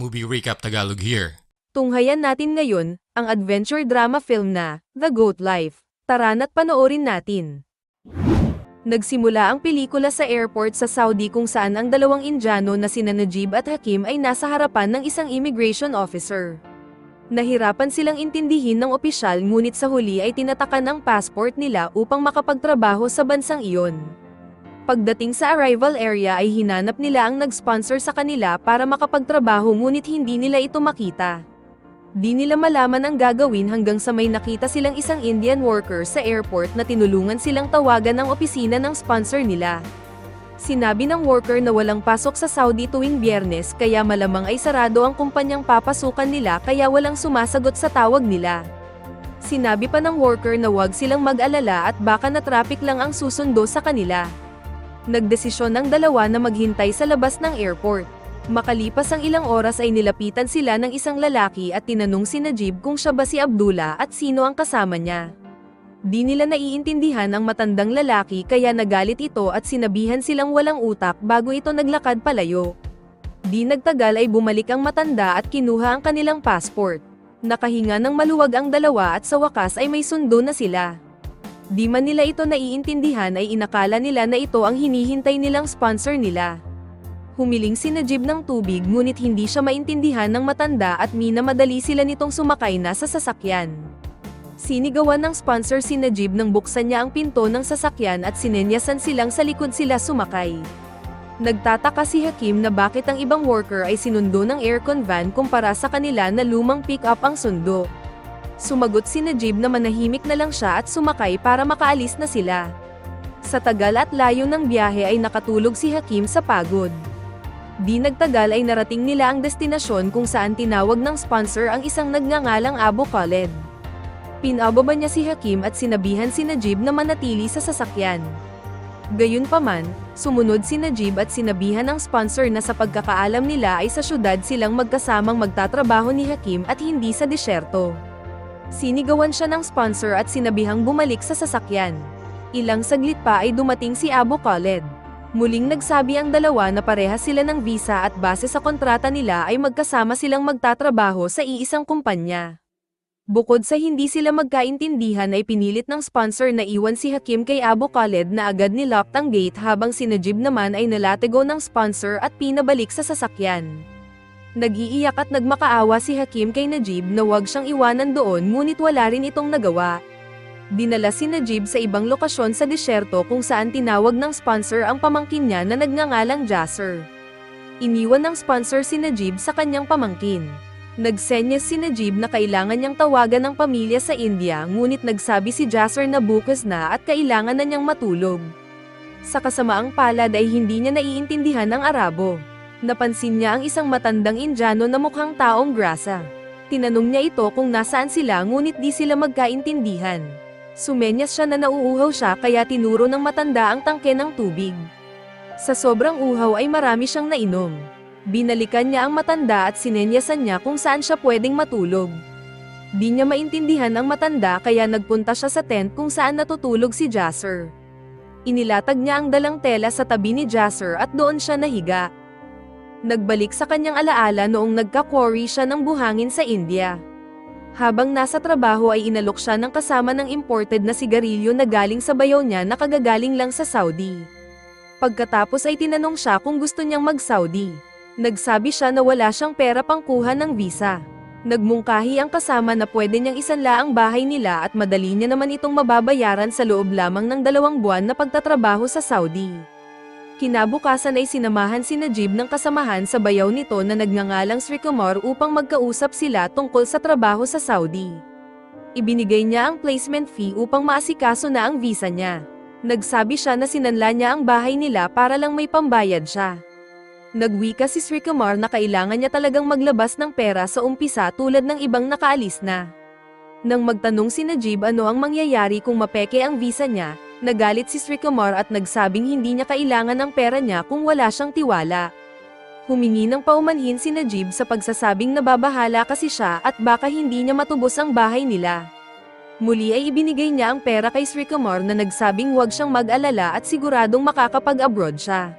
Movie Recap Tagalog here. Tunghayan natin ngayon, ang adventure drama film na, The Goat Life. Tara na't panoorin natin. Nagsimula ang pelikula sa airport sa Saudi kung saan ang dalawang Indiano na sina Najib at Hakim ay nasa harapan ng isang immigration officer. Nahirapan silang intindihin ng opisyal ngunit sa huli ay tinatakan ang passport nila upang makapagtrabaho sa bansang iyon. Pagdating sa arrival area ay hinanap nila ang nag-sponsor sa kanila para makapagtrabaho ngunit hindi nila ito makita. Di nila malaman ang gagawin hanggang sa may nakita silang isang Indian worker sa airport na tinulungan silang tawagan ng opisina ng sponsor nila. Sinabi ng worker na walang pasok sa Saudi tuwing biyernes kaya malamang ay sarado ang kumpanyang papasukan nila kaya walang sumasagot sa tawag nila. Sinabi pa ng worker na wag silang mag-alala at baka na traffic lang ang susundo sa kanila. Nagdesisyon ng dalawa na maghintay sa labas ng airport. Makalipas ang ilang oras ay nilapitan sila ng isang lalaki at tinanong si Najib kung siya ba si Abdullah at sino ang kasama niya. Di nila naiintindihan ang matandang lalaki kaya nagalit ito at sinabihan silang walang utak bago ito naglakad palayo. Di nagtagal ay bumalik ang matanda at kinuha ang kanilang passport. Nakahinga ng maluwag ang dalawa at sa wakas ay may sundo na sila. Di man nila ito naiintindihan ay inakala nila na ito ang hinihintay nilang sponsor nila. Humiling si Najib ng tubig ngunit hindi siya maintindihan ng matanda at minamadali sila nitong sumakay na sa sasakyan. Sinigawan ng sponsor si Najib nang buksan niya ang pinto ng sasakyan at sinenyasan silang sa likod sila sumakay. Nagtataka si Hakim na bakit ang ibang worker ay sinundo ng aircon van kumpara sa kanila na lumang pick-up ang sundo. Sumagot si Najib na manahimik na lang siya at sumakay para makaalis na sila. Sa tagal at layo ng biyahe ay nakatulog si Hakim sa pagod. Di nagtagal ay narating nila ang destinasyon kung saan tinawag ng sponsor ang isang nagngangalang Abu Khaled. Pinababa niya si Hakim at sinabihan si Najib na manatili sa sasakyan. Gayunpaman, sumunod si Najib at sinabihan ng sponsor na sa pagkakaalam nila ay sa syudad silang magkasamang magtatrabaho ni Hakim at hindi sa disyerto. Sinigawan siya ng sponsor at sinabihang bumalik sa sasakyan. Ilang saglit pa ay dumating si Abu Khaled. Muling nagsabi ang dalawa na parehas sila ng visa at base sa kontrata nila ay magkasama silang magtatrabaho sa iisang kumpanya. Bukod sa hindi sila magkaintindihan ay pinilit ng sponsor na iwan si Hakim kay Abu Khaled na agad nilocked ang gate habang si Najib naman ay nalatego ng sponsor at pinabalik sa sasakyan. Nag-iiyak at nagmakaawa si Hakim kay Najib na wag siyang iwanan doon ngunit wala rin itong nagawa. Dinala si Najib sa ibang lokasyon sa disyerto kung saan tinawag ng sponsor ang pamangkin niya na nagngangalang Jasser. Iniwan ng sponsor si Najib sa kanyang pamangkin. Nagsenyas si Najib na kailangan niyang tawagan ng pamilya sa India ngunit nagsabi si Jasser na bukas na at kailangan na niyang matulog. Sa kasamaang palad ay hindi niya naiintindihan ang Arabo. Napansin niya ang isang matandang Indiano na mukhang taong grasa. Tinanong niya ito kung nasaan sila ngunit di sila magkaintindihan. Sumenyas siya na nauuhaw siya kaya tinuro ng matanda ang tangke ng tubig. Sa sobrang uhaw ay marami siyang nainom. Binalikan niya ang matanda at sinenyasan niya kung saan siya pwedeng matulog. Di niya maintindihan ang matanda kaya nagpunta siya sa tent kung saan natutulog si Jasser. Inilatag niya ang dalang tela sa tabi ni Jasser at doon siya nahiga. Nagbalik sa kanyang alaala noong nagka-quarry siya ng buhangin sa India. Habang nasa trabaho ay inalok siya ng kasama ng imported na sigarilyo na galing sa bayaw niya na kagagaling lang sa Saudi. Pagkatapos ay tinanong siya kung gusto niyang mag-Saudi. Nagsabi siya na wala siyang pera pang kuha ng visa. Nagmungkahi ang kasama na pwede niyang isanla ang bahay nila at madali niya naman itong mababayaran sa loob lamang ng dalawang buwan na pagtatrabaho sa Saudi. Kinabukasan ay sinamahan si Najib ng kasamahan sa bayaw nito na nagngangalang Sri Kumar upang magkausap sila tungkol sa trabaho sa Saudi. Ibinigay niya ang placement fee upang maasikaso na ang visa niya. Nagsabi siya na sinanla niya ang bahay nila para lang may pambayad siya. Nagwika si Sri Kumar na kailangan niya talagang maglabas ng pera sa umpisa tulad ng ibang nakaalis na. Nang magtanong si Najib ano ang mangyayari kung mapeke ang visa niya, nagalit si Sri Kumar at nagsabing hindi niya kailangan ng pera niya kung wala siyang tiwala. Humingi ng paumanhin si Najib sa pagsasabing nababahala kasi siya at baka hindi niya matubos ang bahay nila. Muli ay ibinigay niya ang pera kay Sri Kumar na nagsabing huwag siyang mag-alala at siguradong makakapag-abroad siya.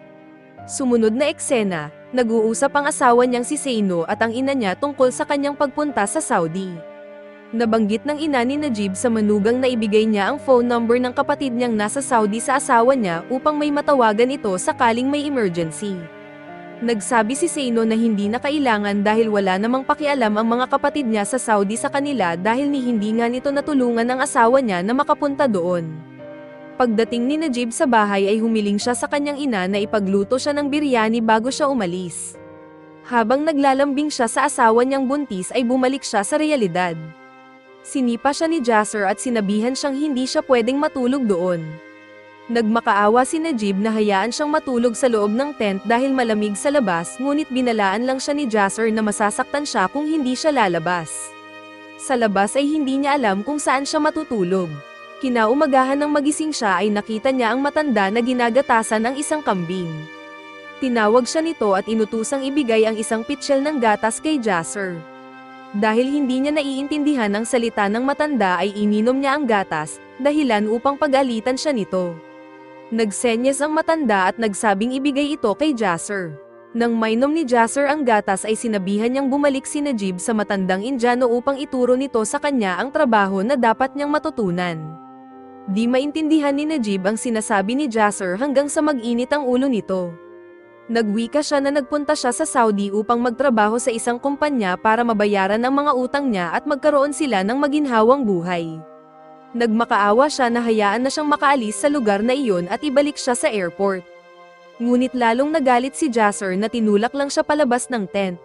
Sumunod na eksena, Nag-uusap ang asawa niyang si Seino at ang ina niya tungkol sa kanyang pagpunta sa Saudi. Nabanggit ng ina ni Najib sa manugang na ibigay niya ang phone number ng kapatid niyang nasa Saudi sa asawa niya upang may matawagan ito sakaling may emergency. Nagsabi si Seino na hindi na kailangan dahil wala namang pakialam ang mga kapatid niya sa Saudi sa kanila dahil ni hindi nga nito natulungan ang asawa niya na makapunta doon. Pagdating ni Najib sa bahay ay humiling siya sa kanyang ina na ipagluto siya ng biryani bago siya umalis. Habang naglalambing siya sa asawa niyang buntis ay bumalik siya sa realidad. Sinipa siya ni Jasser at sinabihan siyang hindi siya pwedeng matulog doon. Nagmakaawa si Najib na hayaan siyang matulog sa loob ng tent dahil malamig sa labas ngunit binalaan lang siya ni Jasser na masasaktan siya kung hindi siya lalabas. Sa labas ay hindi niya alam kung saan siya matutulog. Kinaumagahan ng magising siya ay nakita niya ang matanda na ginagatasan ng isang kambing. Tinawag siya nito at inutusang ibigay ang isang pitsyel ng gatas kay Jasser. Dahil hindi niya naiintindihan ang salita ng matanda ay ininom niya ang gatas, dahilan upang pag-alitan siya nito. Nagsenyas ang matanda at nagsabing ibigay ito kay Jasser. Nang mainom ni Jasser ang gatas ay sinabihan niyang bumalik si Najib sa matandang Indiano upang ituro nito sa kanya ang trabaho na dapat niyang matutunan. Di maintindihan ni Najib ang sinasabi ni Jasser hanggang sa mag-init ang ulo nito. Nagwika siya na nagpunta siya sa Saudi upang magtrabaho sa isang kumpanya para mabayaran ang mga utang niya at magkaroon sila ng maginhawang buhay. Nagmakaawa siya na hayaan na siyang makaalis sa lugar na iyon at ibalik siya sa airport. Ngunit lalong nagalit si Jasser na tinulak lang siya palabas ng tent.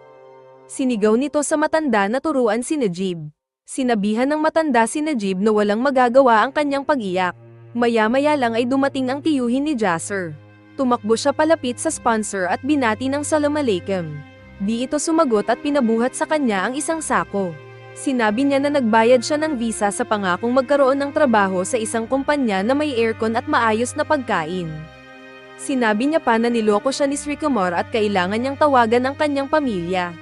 Sinigaw nito sa matanda na turuan si Najib. Sinabihan ng matanda si Najib na walang magagawa ang kanyang pag-iyak. Maya-maya lang ay dumating ang tiyuhin ni Jasser. Tumakbo siya palapit sa sponsor at binati ng salam alaikum. Di ito sumagot at pinabuhat sa kanya ang isang sako. Sinabi niya na nagbayad siya ng visa sa pangakong magkaroon ng trabaho sa isang kumpanya na may aircon at maayos na pagkain. Sinabi niya pa na niloko siya ni Srikumar at kailangan niyang tawagan ang kanyang pamilya.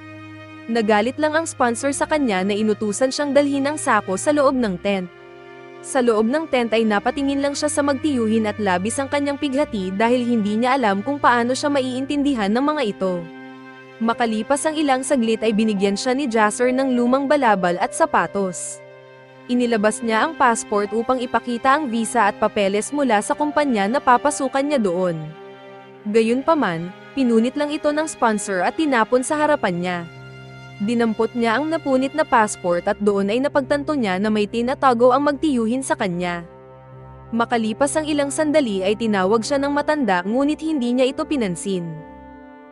Nagalit lang ang sponsor sa kanya na inutusan siyang dalhin ang sako sa loob ng tent. Sa loob ng tent ay napatingin lang siya sa magtiyuhin at labis ang kanyang pighati dahil hindi niya alam kung paano siya maiintindihan ng mga ito. Makalipas ang ilang saglit ay binigyan siya ni Jasser ng lumang balabal at sapatos. Inilabas niya ang passport upang ipakita ang visa at papeles mula sa kumpanya na papasukan niya doon. Gayunpaman, pinunit lang ito ng sponsor at tinapon sa harapan niya. Dinampot niya ang napunit na passport at doon ay napagtanto niya na may tinatago ang magtiyuhin sa kanya. Makalipas ang ilang sandali ay tinawag siya ng matanda ngunit hindi niya ito pinansin.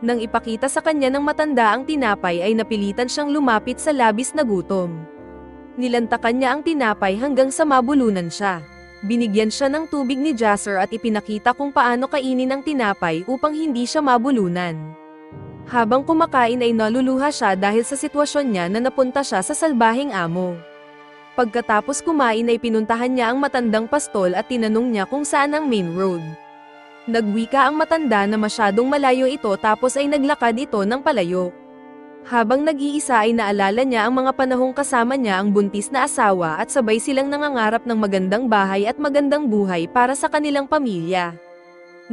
Nang ipakita sa kanya ng matanda ang tinapay ay napilitan siyang lumapit sa labis na gutom. Nilantakan niya ang tinapay hanggang sa mabulunan siya. Binigyan siya ng tubig ni Jasser at ipinakita kung paano kainin ang tinapay upang hindi siya mabulunan. Habang kumakain ay naluluha siya dahil sa sitwasyon niya na napunta siya sa salbahing amo. Pagkatapos kumain ay pinuntahan niya ang matandang pastol at tinanong niya kung saan ang main road. Nagwika ang matanda na masyadong malayo ito tapos ay naglakad ito ng palayo. Habang nag-iisa ay naalala niya ang mga panahong kasama niya ang buntis na asawa at sabay silang nangangarap ng magandang bahay at magandang buhay para sa kanilang pamilya.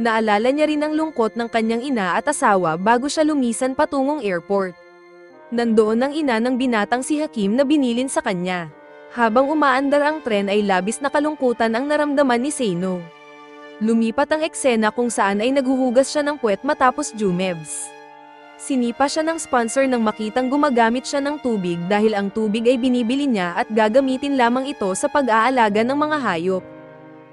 Naalala niya rin ang lungkot ng kanyang ina at asawa bago siya lumisan patungong airport. Nandoon ang ina ng binatang si Hakim na binilin sa kanya. Habang umaandar ang tren ay labis na kalungkutan ang naramdaman ni Seino. Lumipat ang eksena kung saan ay naguhugas siya ng puwet matapos Jumebs. Sinipa siya ng sponsor nang makitang gumagamit siya ng tubig dahil ang tubig ay binibili niya at gagamitin lamang ito sa pag-aalaga ng mga hayop.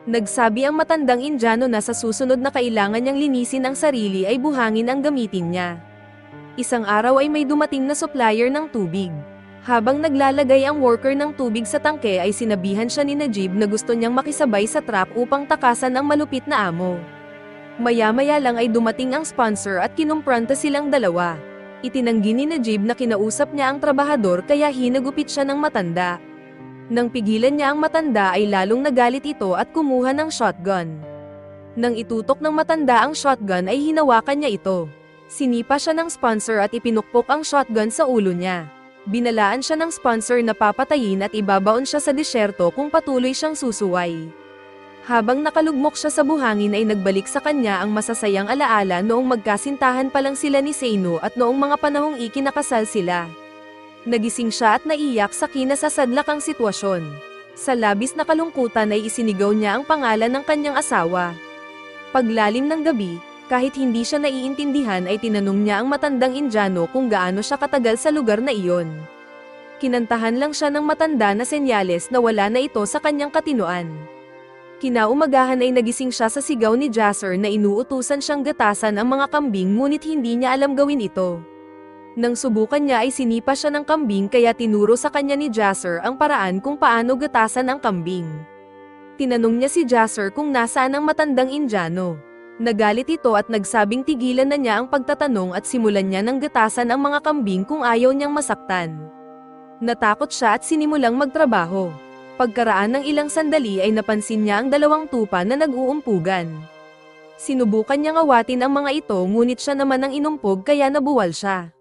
Nagsabi ang matandang Indiano na sa susunod na kailangan niyang linisin ang sarili ay buhangin ang gamitin niya. Isang araw ay may dumating na supplier ng tubig. Habang naglalagay ang worker ng tubig sa tangke ay sinabihan siya ni Najib na gusto niyang makisabay sa trap upang takasan ang malupit na amo. Maya-maya lang ay dumating ang sponsor at kinumpranta silang dalawa. Itinanggi ni Najib na kinausap niya ang trabahador kaya hinagupit siya ng matanda. Nang pigilan niya ang matanda ay lalong nagalit ito at kumuha ng shotgun. Nang itutok ng matanda ang shotgun ay hinawakan niya ito. Sinipa siya ng sponsor at ipinukpok ang shotgun sa ulo niya. Binalaan siya ng sponsor na papatayin at ibabaon siya sa disyerto kung patuloy siyang susuway. Habang nakalugmok siya sa buhangin ay nagbalik sa kanya ang masasayang alaala noong magkasintahan pa lang sila ni Seino at noong mga panahong ikinakasal sila. Nagising siya at naiyak sa kinasasadlakang sitwasyon. Sa labis na kalungkutan ay isinigaw niya ang pangalan ng kanyang asawa. Paglalim ng gabi, kahit hindi siya naiintindihan ay tinanong niya ang matandang Indiano kung gaano siya katagal sa lugar na iyon. Kinantahan lang siya ng matanda na senyales na wala na ito sa kanyang katinoan. Kinaumagahan ay nagising siya sa sigaw ni Jasser na inuutusan siyang gatasan ang mga kambing ngunit hindi niya alam gawin ito. Nang subukan niya ay sinipa siya ng kambing kaya tinuro sa kanya ni Jasser ang paraan kung paano gatasan ang kambing. Tinanong niya si Jasser kung nasaan ang matandang Indiano. Nagalit ito at nagsabing tigilan na niya ang pagtatanong at simulan niya ng gatasan ang mga kambing kung ayaw niyang masaktan. Natakot siya at sinimulang magtrabaho. Pagkaraan ng ilang sandali ay napansin niya ang dalawang tupa na nag-uumpugan. Sinubukan niyang awatin ang mga ito ngunit siya naman ang inumpog kaya nabuwal siya.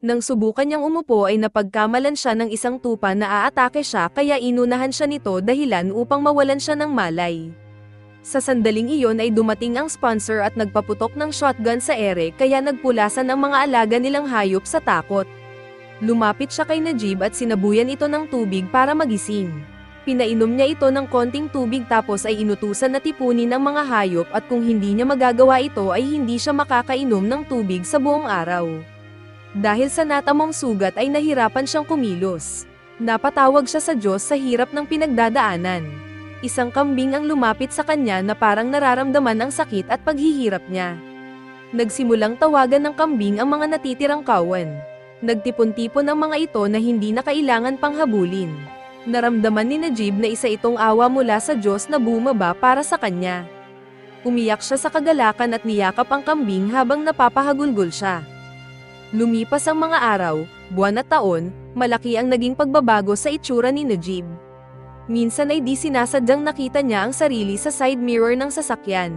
Nang subukan niyang umupo ay napagkamalan siya ng isang tupa na aatake siya kaya inunahan siya nito dahilan upang mawalan siya ng malay. Sa sandaling iyon ay dumating ang sponsor at nagpaputok ng shotgun sa ere kaya nagpulasan ang mga alaga nilang hayop sa takot. Lumapit siya kay Najib at sinabuyan ito ng tubig para magising. Pinainom niya ito ng konting tubig tapos ay inutusan na tipunin ang mga hayop at kung hindi niya magagawa ito ay hindi siya makakainom ng tubig sa buong araw. Dahil sa natamong sugat ay nahirapan siyang kumilos. Napatawag siya sa Diyos sa hirap ng pinagdadaanan. Isang kambing ang lumapit sa kanya na parang nararamdaman ang sakit at paghihirap niya. Nagsimulang tawagan ng kambing ang mga natitirang kawan. Nagtipon-tipon ang mga ito na hindi na kailangan pang habulin. Naramdaman ni Najib na isa itong awa mula sa Diyos na bumaba para sa kanya. Umiyak siya sa kagalakan at niyakap ang kambing habang napapahagulgol siya. Lumipas ang mga araw, buwan at taon, malaki ang naging pagbabago sa itsura ni Najib. Minsan ay di sinasadyang nakita niya ang sarili sa side mirror ng sasakyan.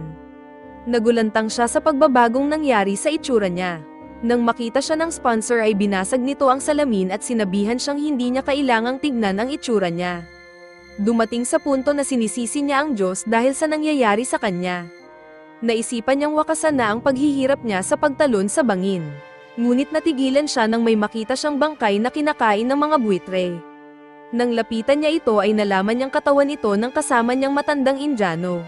Nagulantang siya sa pagbabagong nangyari sa itsura niya. Nang makita siya ng sponsor ay binasag nito ang salamin at sinabihan siyang hindi niya kailangang tignan ang itsura niya. Dumating sa punto na sinisisi niya ang Diyos dahil sa nangyayari sa kanya. Naisipan niyang wakasan na ang paghihirap niya sa pagtalon sa bangin. Ngunit natigilan siya nang may makita siyang bangkay na kinakain ng mga buitre. Nang lapitan niya ito ay nalaman niyang katawan ito ng kasama niyang matandang Indiano.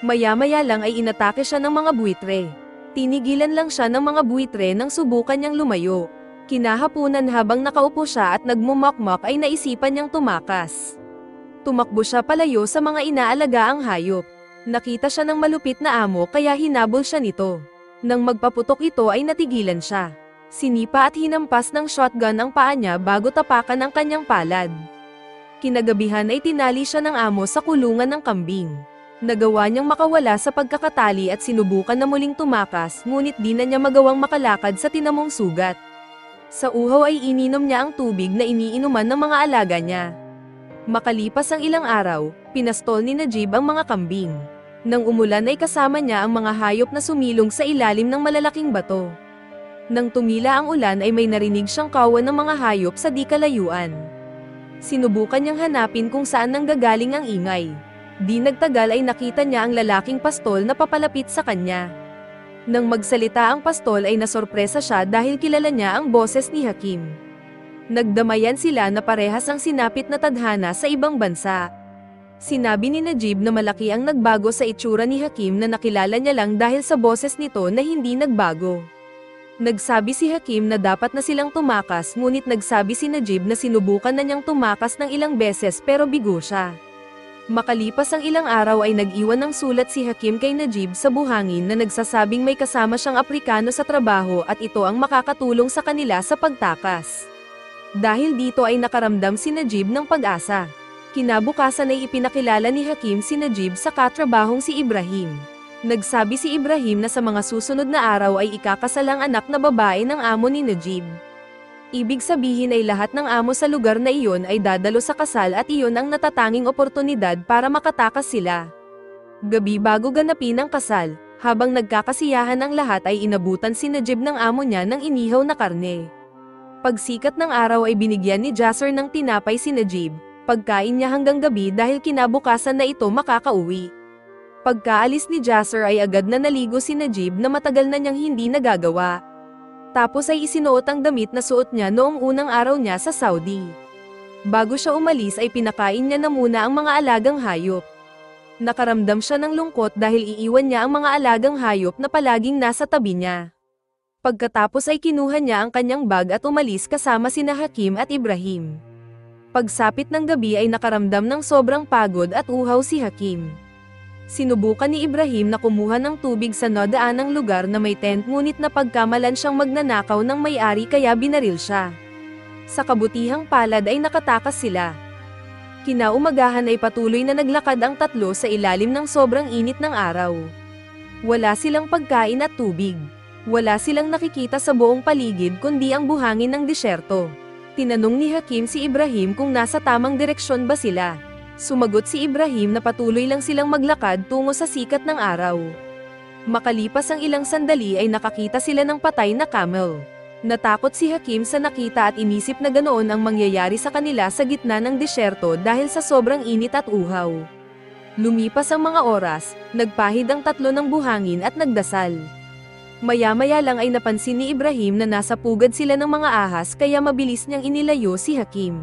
Maya-maya lang ay inatake siya ng mga buitre. Tinigilan lang siya ng mga buitre nang subukan niyang lumayo. Kinahapunan habang nakaupo siya at nagmumakmak ay naisipan niyang tumakas. Tumakbo siya palayo sa mga inaalagaang hayop. Nakita siya ng malupit na amo kaya hinabol siya nito. Nang magpaputok ito ay natigilan siya. Sinipa at hinampas ng shotgun ang paa niya bago tapakan ang kanyang palad. Kinagabihan ay tinali siya ng amo sa kulungan ng kambing. Nagawa niyang makawala sa pagkakatali at sinubukan na muling tumakas ngunit di na niya magawang makalakad sa tinamong sugat. Sa uhaw ay ininom niya ang tubig na iniinuman ng mga alaga niya. Makalipas ang ilang araw, pinastol ni Najib ang mga kambing. Nang umulan ay kasama niya ang mga hayop na sumilong sa ilalim ng malalaking bato. Nang tumila ang ulan ay may narinig siyang kawan ng mga hayop sa di kalayuan. Sinubukan niyang hanapin kung saan nanggagaling ang ingay. Di nagtagal ay nakita niya ang lalaking pastol na papalapit sa kanya. Nang magsalita ang pastol ay nasorpresa siya dahil kilala niya ang boses ni Hakim. Nagdamayan sila na parehas ang sinapit na tadhana sa ibang bansa. Sinabi ni Najib na malaki ang nagbago sa itsura ni Hakim na nakilala niya lang dahil sa boses nito na hindi nagbago. Nagsabi si Hakim na dapat na silang tumakas ngunit nagsabi si Najib na sinubukan na niyang tumakas ng ilang beses pero bigo siya. Makalipas ang ilang araw ay nag-iwan ng sulat si Hakim kay Najib sa buhangin na nagsasabing may kasama siyang Aprikano sa trabaho at ito ang makakatulong sa kanila sa pagtakas. Dahil dito ay nakaramdam si Najib ng pag-asa. Kinabukasan ay ipinakilala ni Hakim si Najib sa katrabahong si Ibrahim. Nagsabi si Ibrahim na sa mga susunod na araw ay ikakasal ang anak na babae ng amo ni Najib. Ibig sabihin ay lahat ng amo sa lugar na iyon ay dadalo sa kasal at iyon ang natatanging oportunidad para makatakas sila. Gabi bago ganapin ang kasal, habang nagkakasiyahan ang lahat ay inabutan si Najib ng amo niya ng inihaw na karne. Pagsikat ng araw ay binigyan ni Jasser ng tinapay si Najib, pagkain niya hanggang gabi dahil kinabukasan na ito makakauwi. Pagkaalis ni Jasser ay agad na naligo si Najib na matagal na niyang hindi nagagawa. Tapos ay isinuot ang damit na suot niya noong unang araw niya sa Saudi. Bago siya umalis ay pinakain niya na muna ang mga alagang hayop. Nakaramdam siya ng lungkot dahil iiwan niya ang mga alagang hayop na palaging nasa tabi niya. Pagkatapos ay kinuha niya ang kanyang bag at umalis kasama sina Hakim at Ibrahim. Pagsapit ng gabi ay nakaramdam ng sobrang pagod at uhaw si Hakim. Sinubukan ni Ibrahim na kumuha ng tubig sa nadaanang lugar na may tent ngunit napagkamalan siyang magnanakaw ng may-ari kaya binaril siya. Sa kabutihang palad ay nakatakas sila. Kinaumagahan ay patuloy na naglakad ang tatlo sa ilalim ng sobrang init ng araw. Wala silang pagkain at tubig. Wala silang nakikita sa buong paligid kundi ang buhangin ng disyerto. Tinanong ni Hakim si Ibrahim kung nasa tamang direksyon ba sila. Sumagot si Ibrahim na patuloy lang silang maglakad tungo sa sikat ng araw. Makalipas ang ilang sandali ay nakakita sila ng patay na camel. Natakot si Hakim sa nakita at inisip na ganoon ang mangyayari sa kanila sa gitna ng disyerto dahil sa sobrang init at uhaw. Lumipas ang mga oras, nagpahid ang tatlo ng buhangin at nagdasal. Maya-maya lang ay napansin ni Ibrahim na nasa pugad sila ng mga ahas kaya mabilis niyang inilayo si Hakim.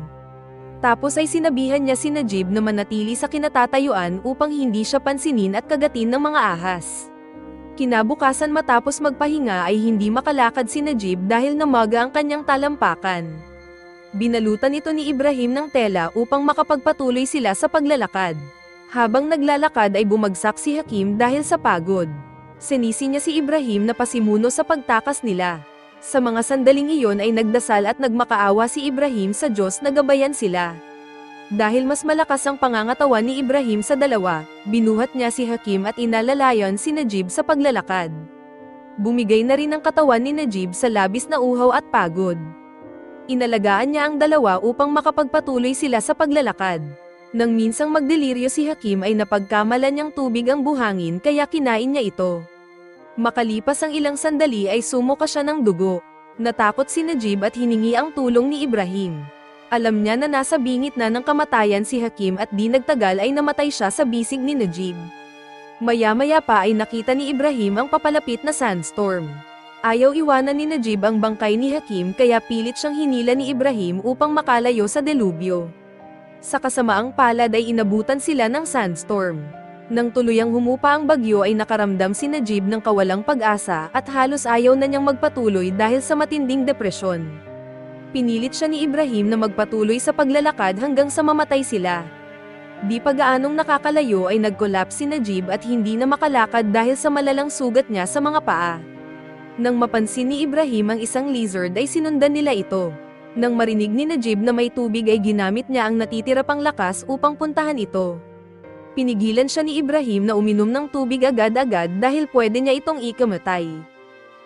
Tapos ay sinabihan niya si Najib na manatili sa kinatatayuan upang hindi siya pansinin at kagatin ng mga ahas. Kinabukasan matapos magpahinga ay hindi makalakad si Najib dahil namaga ang kanyang talampakan. Binalutan ito ni Ibrahim ng tela upang makapagpatuloy sila sa paglalakad. Habang naglalakad ay bumagsak si Hakim dahil sa pagod. Sinisi niya si Ibrahim na pasimuno sa pagtakas nila. Sa mga sandaling iyon ay nagdasal at nagmakaawa si Ibrahim sa Diyos na gabayan sila. Dahil mas malakas ang pangangatawan ni Ibrahim sa dalawa, binuhat niya si Hakim at inalalayan si Najib sa paglalakad. Bumigay na rin ang katawan ni Najib sa labis na uhaw at pagod. Inalagaan niya ang dalawa upang makapagpatuloy sila sa paglalakad. Nang minsang magdeliryo si Hakim ay napagkamalan niyang tubig ang buhangin kaya kinain niya ito. Makalipas ang ilang sandali ay sumuka siya ng dugo. Natakot si Najib at hiningi ang tulong ni Ibrahim. Alam niya na nasa bingit na ng kamatayan si Hakim at di nagtagal ay namatay siya sa bisig ni Najib. Maya-maya pa ay nakita ni Ibrahim ang papalapit na sandstorm. Ayaw iwanan ni Najib ang bangkay ni Hakim kaya pilit siyang hinila ni Ibrahim upang makalayo sa delubyo. Sa kasamaang palad ay inabutan sila ng sandstorm. Nang tuluyang humupa ang bagyo ay nakaramdam si Najib ng kawalang pag-asa at halos ayaw na niyang magpatuloy dahil sa matinding depresyon. Pinilit siya ni Ibrahim na magpatuloy sa paglalakad hanggang sa mamatay sila. Di pa gaanong nakakalayo ay nag-collapse si Najib at hindi na makalakad dahil sa malalang sugat niya sa mga paa. Nang mapansin ni Ibrahim ang isang lizard ay sinundan nila ito. Nang marinig ni Najib na may tubig ay ginamit niya ang natitira pang lakas upang puntahan ito. Pinigilan siya ni Ibrahim na uminom ng tubig agad-agad dahil pwede niya itong ikamatay.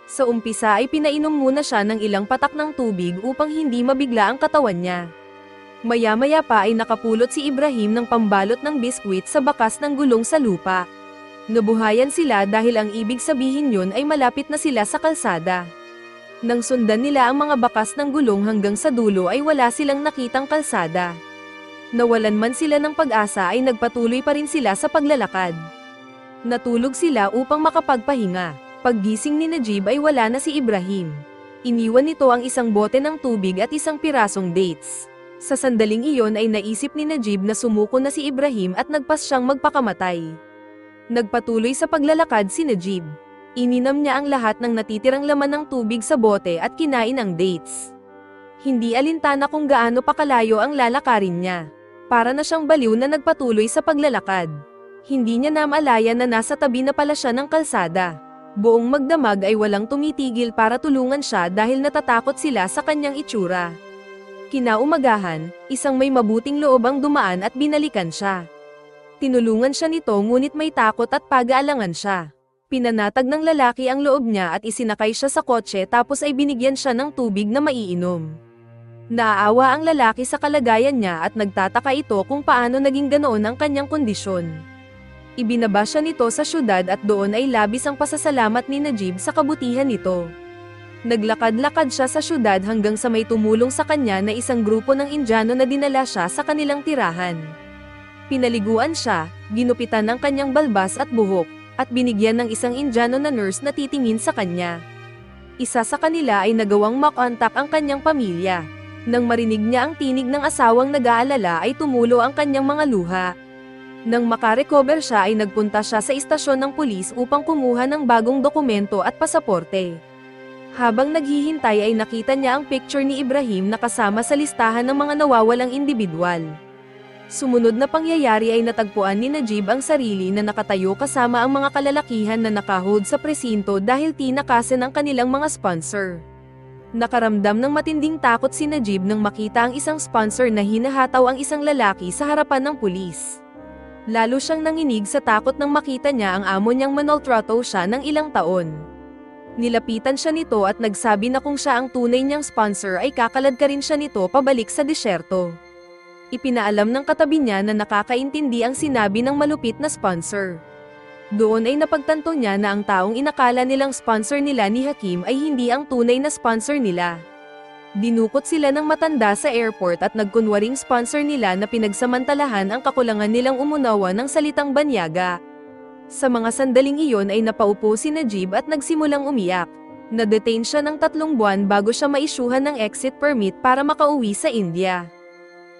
Sa umpisa ay pinainom muna siya ng ilang patak ng tubig upang hindi mabigla ang katawan niya. Maya-maya pa ay nakapulot si Ibrahim ng pambalot ng biskwit sa bakas ng gulong sa lupa. Nabuhayan sila dahil ang ibig sabihin yun ay malapit na sila sa kalsada. Nang sundan nila ang mga bakas ng gulong hanggang sa dulo ay wala silang nakitang kalsada. Nawalan man sila ng pag-asa ay nagpatuloy pa rin sila sa paglalakad. Natulog sila upang makapagpahinga. Paggising ni Najib ay wala na si Ibrahim. Iniwan nito ang isang bote ng tubig at isang pirasong dates. Sa sandaling iyon ay naisip ni Najib na sumuko na si Ibrahim at nagpas siyang magpakamatay. Nagpatuloy sa paglalakad si Najib. Ininam niya ang lahat ng natitirang laman ng tubig sa bote at kinain ang dates. Hindi alintana kung gaano pa kalayo ang lalakarin niya. Para na siyang baliw na nagpatuloy sa paglalakad. Hindi niya namalaya na nasa tabi na pala siya ng kalsada. Buong magdamag ay walang tumitigil para tulungan siya dahil natatakot sila sa kanyang itsura. Kinaumagahan, isang may mabuting loob ang dumaan at binalikan siya. Tinulungan siya nito ngunit may takot at pag-aalangan siya. Pinanatag ng lalaki ang loob niya at isinakay siya sa kotse tapos ay binigyan siya ng tubig na maiinom. Naaawa ang lalaki sa kalagayan niya at nagtataka ito kung paano naging ganoon ang kanyang kondisyon. Ibinaba siya nito sa syudad at doon ay labis ang pasasalamat ni Najib sa kabutihan nito. Naglakad-lakad siya sa syudad hanggang sa may tumulong sa kanya na isang grupo ng Indiano na dinala siya sa kanilang tirahan. Pinaliguan siya, ginupitan ng kanyang balbas at buhok, at binigyan ng isang Indiano na nurse na titingin sa kanya. Isa sa kanila ay nagawang makontak ang kanyang pamilya. Nang marinig niya ang tinig ng asawang nag-aalala ay tumulo ang kanyang mga luha. Nang makarecover siya ay nagpunta siya sa istasyon ng pulis upang kumuha ng bagong dokumento at pasaporte. Habang naghihintay ay nakita niya ang picture ni Ibrahim na kasama sa listahan ng mga nawawalang individual. Sumunod na pangyayari ay natagpuan ni Najib ang sarili na nakatayo kasama ang mga kalalakihan na nakahold sa presinto dahil tinakasan ang kanilang mga sponsor. Nakaramdam ng matinding takot si Najib nang makita ang isang sponsor na hinahataw ang isang lalaki sa harapan ng pulis. Lalo siyang nanginig sa takot nang makita niya ang amo niyang manoltrato siya ng ilang taon. Nilapitan siya nito at nagsabi na kung siya ang tunay niyang sponsor ay kakalad ka rin siya nito pabalik sa disyerto. Ipinaalam ng katabi niya na nakakaintindi ang sinabi ng malupit na sponsor. Doon ay napagtanto niya na ang taong inakala nilang sponsor nila ni Hakim ay hindi ang tunay na sponsor nila. Dinukot sila ng matanda sa airport at nagkunwaring sponsor nila na pinagsamantalahan ang kakulangan nilang umunawa ng salitang banyaga. Sa mga sandaling iyon ay napaupo si Najib at nagsimulang umiyak. Na-detain siya ng tatlong buwan bago siya maisyuhan ng exit permit para makauwi sa India.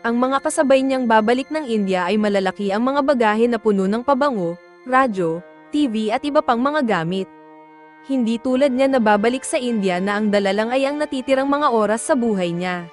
Ang mga kasabay niyang babalik ng India ay malalaki ang mga bagahe na puno ng pabango, radyo, TV at iba pang mga gamit. Hindi tulad niya na babalik sa India na ang dala lang ay ang natitirang mga oras sa buhay niya.